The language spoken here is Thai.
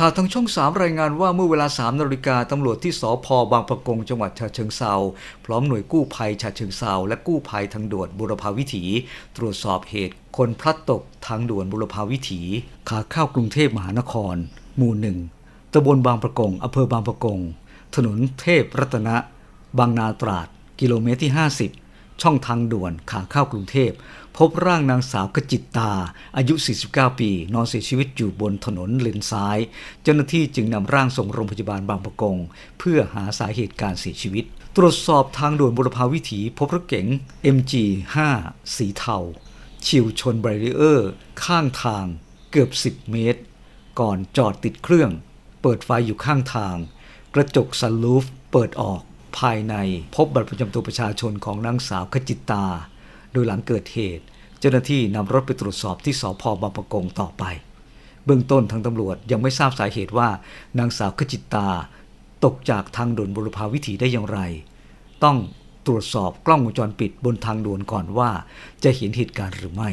ข่าวทางช่องสามรายงานว่าเมื่อเวลา 3นาฬิกาตำรวจที่สพบางประกงจังหวัดฉะเชิงเซาพร้อมหน่วยกู้ภัยฉะเชิงเซาและกู้ภัยทางด่วนบุรพาวิถี ตรวจสอบเหตุคนพลัดตกทางด่วนบุรพาวิถี ขาเข้ากรุงเทพมหานคร หมู่หนึ่งตำบลบางประกงอำเภอบางประกง ถนนเทพรัตนะ บางนาตราด กิโลเมตรที่ 50 ช่องทางด่วนขาเข้ากรุงเทพ พบร่างนางสาวกจิตตา อายุ 49 ปี นอนเสียชีวิตอยู่บนถนนเลนซ้าย เจ้าหน้าที่จึงนำร่างส่งโรงพยาบาลบางประกง เพื่อหาสาเหตุการเสียชีวิต ตรวจสอบทางด่วนบุรพาวิถี พบรถเก๋ง MG 5 สีเทาชิวชนบรีเออร์ ข้างทางเกือบ 10 เมตร ก่อนจอดติดเครื่อง เปิดไฟอยู่ข้างทาง กระจกซันลูฟเปิดออก ภายในพบบัตรประจำตัวประชาชนของนางสาวขจิตา โดยหลังเกิดเหตุ เจ้าหน้าที่นำรถไปตรวจสอบที่สพบางประกงต่อไป เบื้องต้นทางตำรวจยังไม่ทราบสาเหตุว่านางสาวขจิตา ตกจากทางด่วนบุรพาวิถีได้อย่างไร ต้องตรวจสอบกล้องวงจรปิดบนทางด่วนก่อนว่า จะเห็นเหตุการณ์หรือไม่